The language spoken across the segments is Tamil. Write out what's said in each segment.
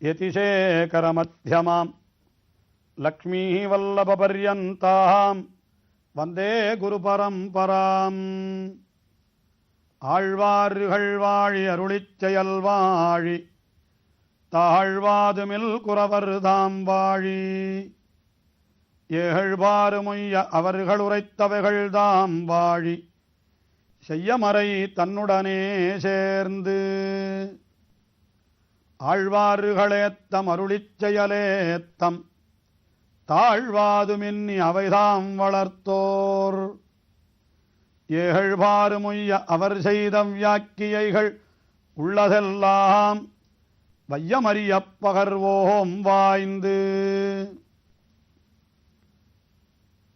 यतिशेखरमध्यमाम् लक्ष्मीवल्लभपर्यन्ताम् வந்தே குருபரம்பராம் ஆழ்வார்கள் வாழி அருளிச் செயல் வாழி தாழ்வாதுமில் குறவர் தாம் வாழி ஏகழ்வாறு மொய்ய அவர்கள் உரைத்தவைகள் தாம் வாழி செய்யமறை தன்னுடனே சேர்ந்து ஆழ்வாறுகளேத்தம் அருளிச் செயலேத்தம் தாழ்வாதுமின்னி அவைதாம் வளர்த்தோர். ஏகழ்வாறுமுய்ய அவர் செய்த வியாக்கியைகள் உள்ளதெல்லாம் வையமறியப் பகர்வோம் வாய்ந்து.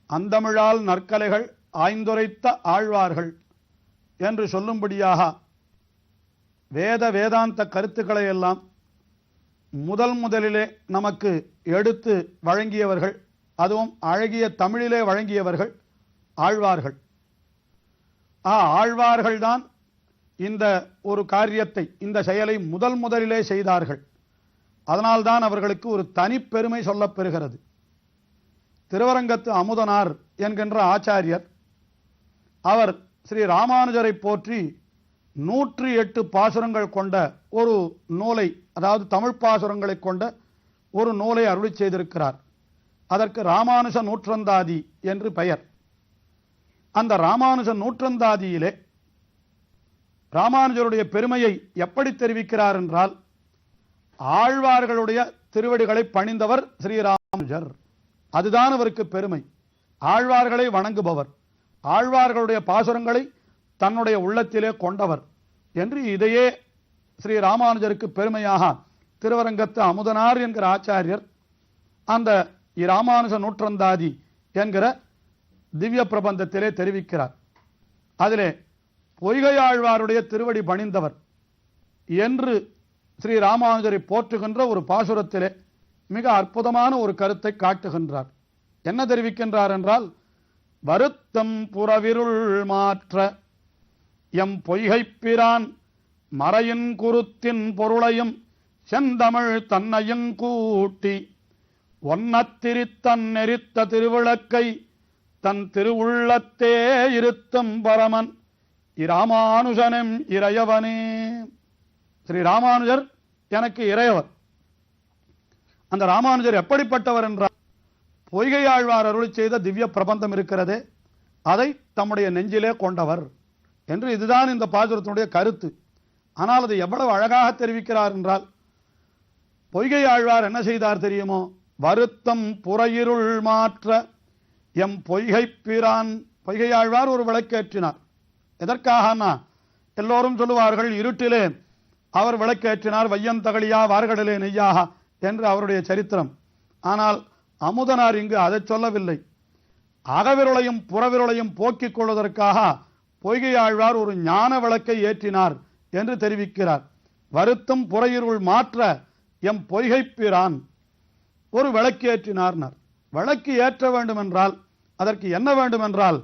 அந்தமிழால் நற்கலைகள் ஆய்ந்துரைத்த ஆழ்வார்கள் என்று சொல்லும்படியாக வேத வேதாந்த கருத்துக்களை எல்லாம் முதல் முதலிலே நமக்கு எடுத்து வழங்கியவர்கள் அதுவும் அழகிய தமிழிலே வழங்கியவர்கள் ஆழ்வார்கள். ஆ ஆழ்வார்கள்தான் இந்த ஒரு காரியத்தை இந்த செயலை முதல் முதலிலே செய்தார்கள். அதனால்தான் அவர்களுக்கு ஒரு தனிப்பெருமை சொல்லப்பெறுகிறது. திருவரங்கத்து அமுதனார் என்கின்ற ஆச்சாரியர் அவர் ஸ்ரீ ராமானுஜரை போற்றி நூற்றி எட்டு பாசுரங்கள் கொண்ட ஒரு நூலை அதாவது தமிழ் பாசுரங்களை கொண்ட ஒரு நூலை அருளி செய்திருக்கிறார். அதற்கு ராமானுஜ நூற்றந்தாதி என்று பெயர். அந்த ராமானுஜ நூற்றந்தாதியிலே ராமானுஜருடைய பெருமையை எப்படி தெரிவிக்கிறார் என்றால் ஆழ்வார்களுடைய திருவடிகளை பணிந்தவர் ஸ்ரீராமானுஜர். அதுதான் அவருக்கு பெருமை. ஆழ்வார்களை வணங்குபவர். ஆழ்வார்களுடைய பாசுரங்களை தன்னுடைய உள்ளத்திலே கொண்டவர் என்று இதையே ஸ்ரீ ராமானுஜருக்கு பெருமையாக திருவரங்கத்து அமுதனார் என்கிற ஆச்சாரியர் அந்த இராமானுஜ நூற்றந்தாதி என்கிற திவ்ய பிரபந்தத்திலே தெரிவிக்கிறார். அதிலே பொய்கையாழ்வாருடைய திருவடி பணிந்தவர் என்று ஸ்ரீ ராமானுஜரை போற்றுகின்ற ஒரு பாசுரத்திலே மிக அற்புதமான ஒரு கருத்தை காட்டுகின்றார். என்ன தெரிவிக்கின்றார் என்றால் வருத்தம் புறவிருள் மாற்ற எம் பொய்கைப்பிரான் மறையின் குருத்தின் பொருளையும் செந்தமிழ் தன்னையும் கூட்டி ஒன்னத்திரித்தன் நெறித்த திருவிளக்கை தன் திருவுள்ளத்தே இருத்தும் பரமன் இராமானுஜனும் இறையவனே. ஸ்ரீ ராமானுஜர் எனக்கு இறையவர். அந்த ராமானுஜர் எப்படிப்பட்டவர் என்றார் பொய்கை ஆழ்வார் செய்த திவ்ய பிரபந்தம் இருக்கிறதே அதை தம்முடைய நெஞ்சிலே கொண்டவர். என்று இதுதான் இந்த பாசுரத்தினுடைய கருத்து. ஆனால் அது எவ்வளவு அழகாக தெரிவிக்கிறார் என்றால் பொய்கை ஆழ்வார் என்ன செய்தார் தெரியுமோ? வருத்தம் புறையிருள் மாற்ற எம் பொய்கை பிரான். பொய்கை ஆழ்வார் ஒரு விளக்கேற்றினார். எதற்காகனா? எல்லோரும் சொல்லுவார்கள் இருட்டிலே அவர் விளக்கேற்றினார் வையந்தகழியா வார்கடலே நெய்யாக என்று அவருடைய சரித்திரம். ஆனால் அமுதனார் இங்கு அதை சொல்லவில்லை. அகவிரலையும் புறவிரலையும் போக்கிக் கொள்வதற்காக பொய்கை ஆழ்வார் ஒரு ஞான விளக்கை ஏற்றினார் என்று தெரிவிக்கிறார். வருத்தம் புறையிருள் மாற்ற எம் பொய்கைப்பிரான் ஒரு விளக்கு ஏற்றினார்னார். விளக்கு ஏற்ற வேண்டுமென்றால் அதற்கு என்ன வேண்டுமென்றால்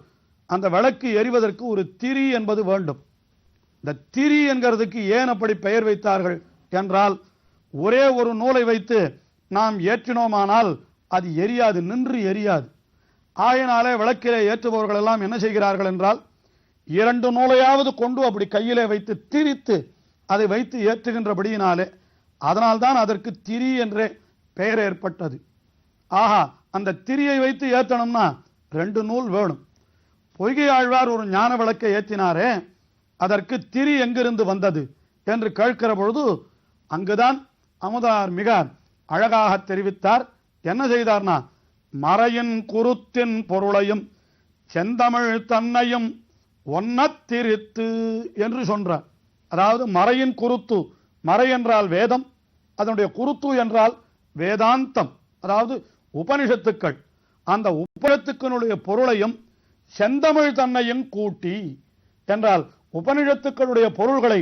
அந்த விளக்கு எரிவதற்கு ஒரு திரி என்பது வேண்டும். இந்த திரி என்கிறதுக்கு ஏன் அப்படி பெயர் வைத்தார்கள் என்றால் ஒரே ஒரு நூலை வைத்து நாம் ஏற்றினோமானால் அது எரியாது நின்று எரியாது. ஆயினாலே விளக்கிலே ஏற்றுபவர்கள் எல்லாம் என்ன செய்கிறார்கள் என்றால் இரண்டு நூலையாவது கொண்டு அப்படி கையிலே வைத்து திரித்து அதை வைத்து ஏற்றுகின்றபடியினாலே அதனால்தான் அதற்கு திரி என்றே பெயர் ஏற்பட்டது. ஆஹா அந்த திரியை வைத்து ஏற்றணும்னா ரெண்டு நூல் வேணும். பொய்கை ஆழ்வார் ஒரு ஞான விளக்கை ஏற்றினாரே அதற்கு திரி எங்கிருந்து வந்தது என்று கேட்கிற பொழுது அங்குதான் அமுதார் மிக அழகாக தெரிவித்தார். என்ன செய்தார்னா மறையின் குருத்தின் பொருளையும் செந்தமிழ் தன்னையும் ஒன்னத்திருத்து என்று சொல்றார். அதாவது மறையின் குருத்து. மறை என்றால் வேதம் அதனுடைய குருத்து என்றால் வேதாந்தம். அதாவது உபனிஷத்துக்கள். அந்த உபனிஷத்துக்களுடைய பொருளையும் செந்தமிழ் தன்னையும் கூட்டி என்றால் உபனிஷத்துக்களுடைய பொருள்களை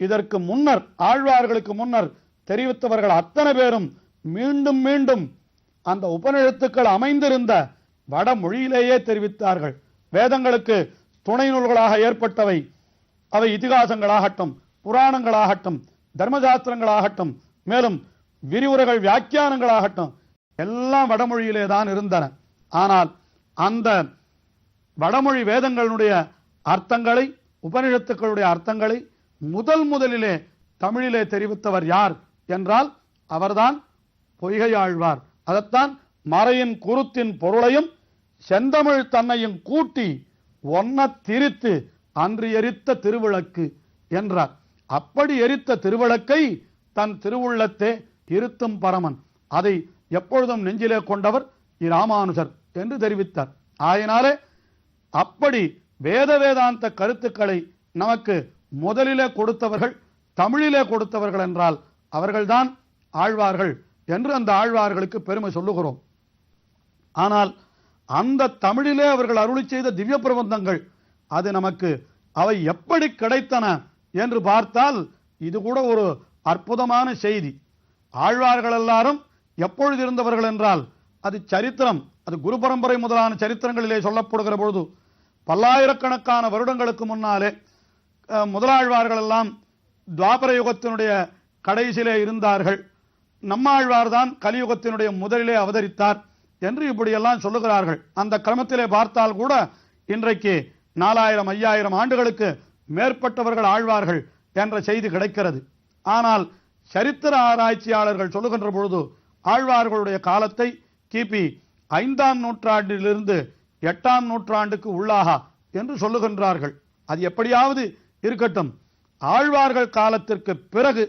இதற்கு முன்னர் ஆழ்வார்களுக்கு முன்னர் தெரிவித்தவர்கள் அத்தனை பேரும் மீண்டும் மீண்டும் அந்த உபநிஷத்துக்கள் அமைந்திருந்த வடமொழியிலேயே தெரிவித்தார்கள். வேதங்களுக்கு துணை நூல்களாக ஏற்பட்டவை. அவை இதிகாசங்களாகட்டும் புராணங்களாகட்டும் தர்மசாஸ்திரங்களாகட்டும் மேலும் விரிவுரைகள் வியாக்கியானங்களாகட்டும் எல்லாம் வடமொழியிலே தான் இருந்தன. ஆனால் அந்த வடமொழி வேதங்களுடைய அர்த்தங்களை உபனிஷத்துக்களுடைய அர்த்தங்களை முதல் முதலிலே தமிழிலே தெரிவித்தவர் யார் என்றால் அவர்தான் பொய்கையாழ்வார். அதைத்தான் மறையின் குருத்தின் பொருளையும் செந்தமிழ் தன்னையும் கூட்டி ஒன்ன திரித்து அன்று எரித்த திருவிளக்கு என்றார். அப்படி எரித்த திருவிளக்கை தன் திருவுள்ளத்தே இருத்தும் பரமன். அதை எப்பொழுதும் நெஞ்சிலே கொண்டவர் இராமானுஜர் என்று தெரிவித்தார். ஆயினாலே அப்படி வேத வேதாந்த கருத்துக்களை நமக்கு முதலிலே கொடுத்தவர்கள் தமிழிலே கொடுத்தவர்கள் என்றால் அவர்கள்தான் ஆழ்வார்கள் என்று அந்த ஆழ்வார்களுக்கு பெருமை சொல்லுகிறோம். ஆனால் அந்த தமிழிலே அவர்கள் அருளி செய்த திவ்ய பிரபந்தங்கள் அது நமக்கு அவை எப்படி கிடைத்தன என்று பார்த்தால் இது கூட ஒரு அற்புதமான செய்தி. ஆழ்வார்கள் எல்லாரும் எப்பொழுது இருந்தவர்கள் என்றால் அது சரித்திரம் அது குரு பரம்பரை முதலான சரித்திரங்களிலே சொல்லப்படுகிற பொழுது பல்லாயிரக்கணக்கான வருடங்களுக்கு முன்னாலே முதலாழ்வார்கள் எல்லாம் துவாபர யுகத்தினுடைய கடைசியிலே இருந்தார்கள். நம்மாழ்வார்தான் கலியுகத்தினுடைய முதலிலே அவதரித்தார். என்று இப்படியெல்லாம் சொல்லுகிறார்கள். அந்த கிரமத்திலே பார்த்தால் கூட இன்றைக்கு நாலாயிரம் ஐயாயிரம் ஆண்டுகளுக்கு மேற்பட்டவர்கள் ஆழ்வார்கள் என்ற செய்தி கிடைக்கிறது. ஆனால் சரித்திர ஆராய்ச்சியாளர்கள் சொல்லுகின்ற பொழுது ஆழ்வார்களுடைய காலத்தை கிபி ஐந்தாம் நூற்றாண்டிலிருந்து எட்டாம் நூற்றாண்டுக்கு உள்ளாக என்று சொல்லுகின்றார்கள். அது எப்படியாவது இருக்கட்டும். ஆழ்வார்கள் காலத்திற்கு பிறகு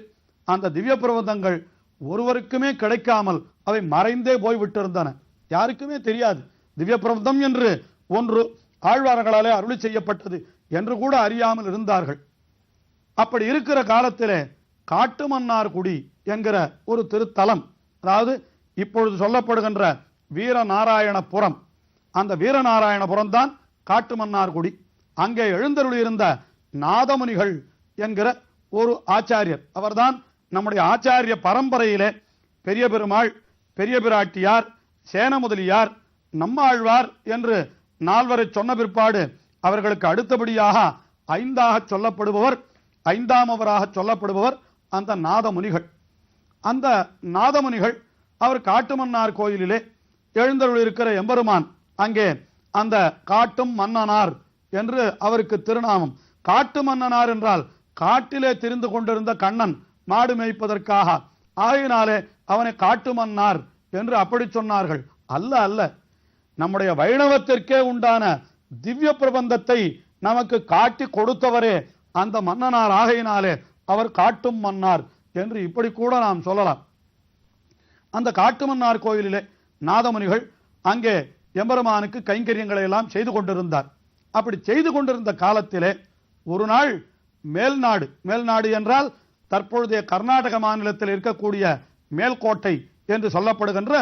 அந்த திவ்ய பிரபந்தங்கள் ஒருவருக்குமே கிடைக்காமல் அவை மறைந்தே போய்விட்டிருந்தன. யாருக்குமே தெரியாது. திவ்ய பிரபந்தம் என்று ஒன்று ஆழ்வார்களாலே அருளி செய்யப்பட்டது என்று கூட அறியாமல் இருந்தார்கள். அப்படி இருக்கிற காலத்திலே காட்டுமன்னார்குடி என்கிற ஒரு திருத்தலம் அதாவது இப்பொழுது சொல்லப்படுகின்ற வீரநாராயணபுரம். அந்த வீரநாராயணபுரம் தான் காட்டுமன்னார்குடி அங்கே எழுந்தருளியிருந்த நாதமுனிகள் என்கிற ஒரு ஆச்சாரியர். அவர்தான் நம்முடைய ஆச்சாரிய பரம்பரையிலே பெரிய பெருமாள் பெரிய பிராட்டியார் சேன முதலியார் நம்மாழ்வார் என்று நால்வரை சொன்ன பிற்பாடு அவர்களுக்கு அடுத்தபடியாக ஐந்தாக சொல்லப்படுபவர் ஐந்தாமவராக சொல்லப்படுபவர் அந்த நாதமுனிகள். அந்த நாதமுனிகள் அவர் காட்டுமன்னார் கோயிலிலே எழுந்தருள் இருக்கிற எம்பெருமான். அங்கே அந்த காட்டும் மன்னனார் என்று அவருக்கு திருநாமம். காட்டு மன்னனார் என்றால் காட்டிலே திரிந்து கொண்டிருந்த கண்ணன் மாடு மேய்ப்பதற்காக. ஆகையினாலே அவனை காட்டு மன்னார் என்று அப்படி சொன்னார்கள். அல்ல அல்ல. நம்முடைய வைணவத்திற்கே உண்டான திவ்ய பிரபந்தத்தை நமக்கு காட்டி கொடுத்தவரே அந்த மன்னனார் ஆகையினாலே அவர் காட்டும் மன்னார் என்று இப்படி கூட நாம் சொல்லலாம். அந்த காட்டுமன்னார் கோயிலிலே நாதமுனிகள் அங்கே எம்பெருமானுக்கு கைங்கரியங்களை எல்லாம் செய்து கொண்டிருந்தார். அப்படி செய்து கொண்டிருந்த காலத்திலே ஒரு நாள் மேல்நாடு மேல்நாடு என்றால் தற்பொழுதைய கர்நாடக மாநிலத்தில் இருக்கக்கூடிய மேல்கோட்டை என்று சொல்லப்படுகின்ற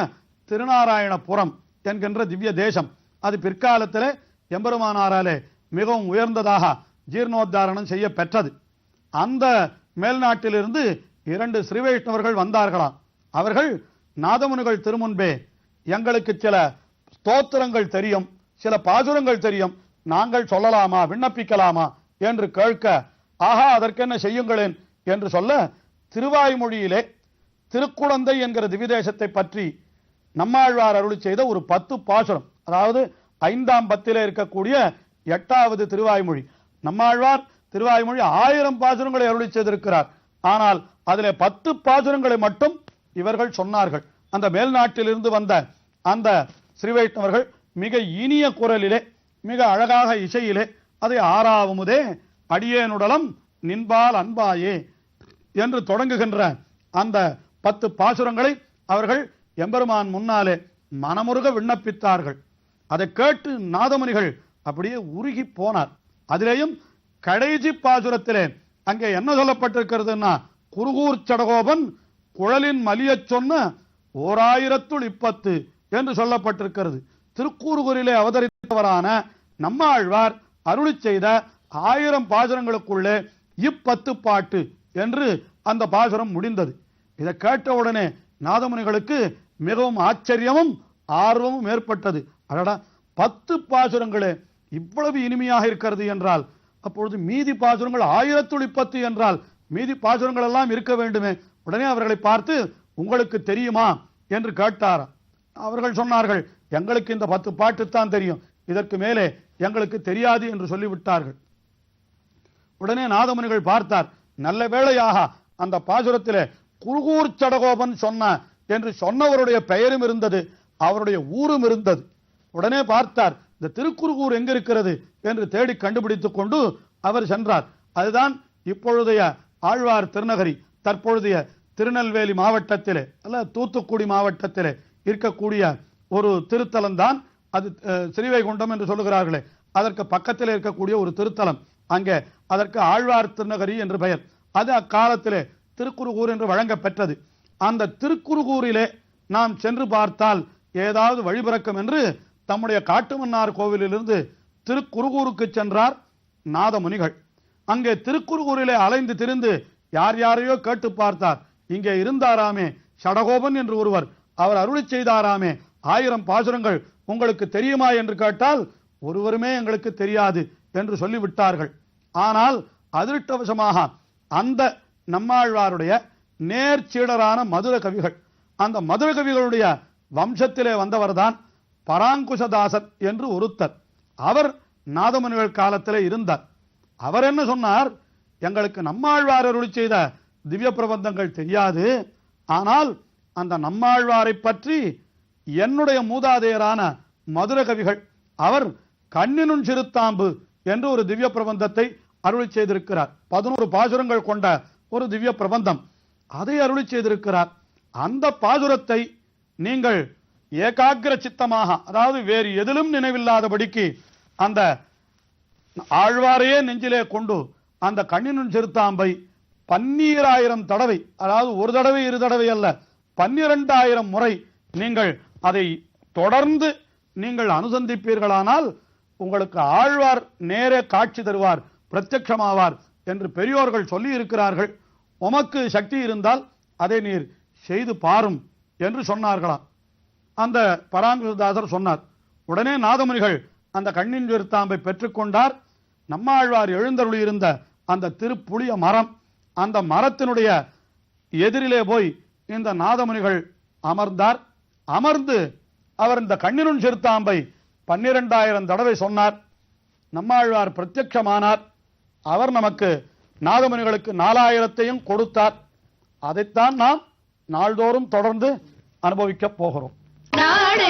திருநாராயணபுரம் என்கின்ற திவ்ய தேசம். அது பிற்காலத்தில் எம்பெருமானாராலே மிகவும் உயர்ந்ததாக ஜீர்ணோத்தாரணம் செய்ய பெற்றது அந்த மேல்நாட்டிலிருந்து இரண்டு ஸ்ரீ வைஷ்ணவர்கள் வந்தார்களாம். அவர்கள் நாதமுனிகள் திருமுன்பே எங்களுக்கு சில ஸ்தோத்திரங்கள் தெரியும் சில பாசுரங்கள் தெரியும் நாங்கள் சொல்லலாமா விண்ணப்பிக்கலாமா என்று கேட்க ஆஹா அதற்கென்ன செய்யுங்களேன்? என்று சொல்ல திருவாய்மொழியிலே திருக்குழந்தை என்கிற திவிதேசத்தை பற்றி நம்மாழ்வார் அருளி செய்த ஒரு பத்து பாசுரம். அதாவது ஐந்தாம் பத்திலே இருக்கக்கூடிய எட்டாவது திருவாய்மொழி. நம்மாழ்வார் திருவாய்மொழி ஆயிரம் பாசுரங்களை அருளி செய்திருக்கிறார். ஆனால் அதில் பத்து பாசுரங்களை மட்டும் இவர்கள் சொன்னார்கள். அந்த மேல்நாட்டிலிருந்து வந்த அந்த ஸ்ரீவைஷ்ணவர்கள் மிக இனிய குரலிலே மிக அழகாக இசையிலே அதை ஆறாவமுதே அடியேனுடலம் நின்பால் அன்பாயே என்று தொடங்குகின்ற அந்த பத்து பாசுரங்களை அவர்கள் எம்பெருமான் முன்னாலே மனமுருக விண்ணப்பித்தார்கள். அதை கேட்டு நாதமுனிகள் அப்படியே உருகி போனார். அதிலேயும் கடைசி பாசுரத்திலே அங்கே என்ன சொல்லப்பட்டிருக்கிறதுன்னா குருகூர் சடகோபன் குழலின் மலிய சொன்ன ஓராயிரத்துள் இப்பத்து என்று சொல்லப்பட்டிருக்கிறது. திருக்கூறுகூரிலே அவதரித்தவரான நம்மாழ்வார் அருளி செய்த ஆயிரம் பாசுரங்களுக்குள்ளே இப்பத்து பாட்டு என்று அந்த பாசுரம் முடிந்தது. இதை கேட்ட உடனே நாதமுனிகளுக்கு மிகவும் ஆச்சரியமும் ஆர்வமும் ஏற்பட்டது. அடடா பத்து பாசுரங்களே இவ்வளவு இனிமையாக இருக்கிறது என்றால் அப்பொழுது மீதி பாசுரங்கள் ஆயிரத்துள் இப்பத்து என்றால் மீதி பாசுரங்கள் எல்லாம் இருக்க வேண்டுமே. உடனே அவர்களை பார்த்து உங்களுக்கு தெரியுமா? என்று கேட்டார். அவர்கள் சொன்னார்கள் எங்களுக்கு இந்த பத்து பாட்டு தான் தெரியும். இதற்கு மேலே எங்களுக்கு தெரியாது என்று சொல்லிவிட்டார்கள். உடனே நாதமுனிகள் பார்த்தார் நல்ல வேளையாக அந்த பாசுரத்திலே குருகூர் சடகோபன் சொன்ன என்று சொன்னவருடைய பெயரும் இருந்தது அவருடைய ஊரும் இருந்தது. உடனே பார்த்தார் இந்த திருக்குறுகூர் எங்க இருக்கிறது என்று தேடி கண்டுபிடித்துக் கொண்டு அவர் சென்றார். அதுதான் இப்பொழுதைய ஆழ்வார் திருநகரி தற்பொழுதைய திருநெல்வேலி மாவட்டத்திலே அல்ல தூத்துக்குடி மாவட்டத்திலே இருக்கக்கூடிய ஒரு திருத்தலம் தான் அது ஸ்ரீவைகுண்டம் என்று சொல்லுகிறார்களே. அதற்கு பக்கத்தில் இருக்கக்கூடிய ஒரு திருத்தலம். அங்கே அதற்கு ஆழ்வார் திருநகரி என்று பெயர். அது அக்காலத்திலே திருக்குறுகூர் என்று வழங்கப்பெற்றது அந்த திருக்குறுகூரிலே நாம் சென்று பார்த்தால் ஏதாவது வழிபிறக்கும் என்று தம்முடைய காட்டுமன்னார் கோவிலிலிருந்து திருக்குறுகூருக்கு சென்றார் நாதமுனிகள். அங்கே திருக்குறுகூரிலே அலைந்து திரிந்து யார் யாரையோ கேட்டு பார்த்தார். இங்கே இருந்தாராமே சடகோபன் என்று ஒருவர். அவர் அருளி செய்தாராமே ஆயிரம் பாசுரங்கள் உங்களுக்கு தெரியுமா என்று கேட்டால் ஒருவருமே எங்களுக்கு தெரியாது என்று சொல்லிவிட்டார்கள். ஆனால் அதிருஷ்டவசமாக அந்த நம்மாழ்வாருடைய நேர்ச்சீடரான மதுர கவிகள். அந்த மதுர கவிகளுடைய வம்சத்திலே வந்தவர்தான் பராங்குசதாசர் என்று ஒருத்தர். அவர் நாதமுனிகள் காலத்திலே இருந்தார். அவர் என்ன சொன்னார்? எங்களுக்கு நம்மாழ்வார் அருளி செய்த திவ்ய பிரபந்தங்கள் தெரியாது. ஆனால் அந்த நம்மாழ்வாரை பற்றி என்னுடைய மூதாதையரான மதுர கவிகள் அவர் கண்ணினும் சிறுத்தாம்பு என்று ஒரு திவ்ய பிரபந்தத்தை அருளி செய்திருக்கிறார். பதினோரு பாசுரங்கள் கொண்ட ஒரு திவ்ய பிரபந்தம். அதை அருளி செய்திருக்கிறார். அந்த பாசுரத்தை நீங்கள் ஏகாகிர சித்தமாக அதாவது வேறு எதிலும் நினைவில்லாதபடிக்கு அந்த ஆழ்வாரையே நெஞ்சிலே கொண்டு அந்த கண்ணினுள் சிறுத்தாம்பை பன்னீராயிரம் தடவை அதாவது ஒரு தடவை இரு தடவை அல்ல பன்னிரண்டாயிரம் முறை நீங்கள் அதை தொடர்ந்து நீங்கள் அனுசந்திப்பீர்களானால் உங்களுக்கு ஆழ்வார் நேரே காட்சி தருவார் பிரத்யட்சமாவார். என்று பெரியோர்கள் சொல்லி இருக்கிறார்கள். உமக்கு சக்தி இருந்தால் அதை நீர் செய்து பாரும் என்று சொன்னார்களாம். அந்த பராங்குதாசர் சொன்னார் உடனே நாதமுனிகள் அந்த கண்ணின் விருத்தாம்பை பெற்றுக்கொண்டார் நம்மாழ்வார் எழுந்தருளியிருந்த அந்த திருப்புளிய மரம் அந்த மரத்தினுடைய எதிரிலே போய் இந்த நாதமுனிகள் அமர்ந்தார். அமர்ந்து அவர் இந்த கண்ணினுள் சிறுத்தாம்பை பன்னிரெண்டாயிரம் தடவை சொன்னார். நம்மாழ்வார் பிரத்யட்சமானார். அவர் நமக்கு நாகமுனிகளுக்கு நாலாயிரத்தையும் கொடுத்தார். அதைத்தான் நாம் நாள்தோறும் தொடர்ந்து அனுபவிக்கப் போகிறோம்.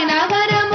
நகரம்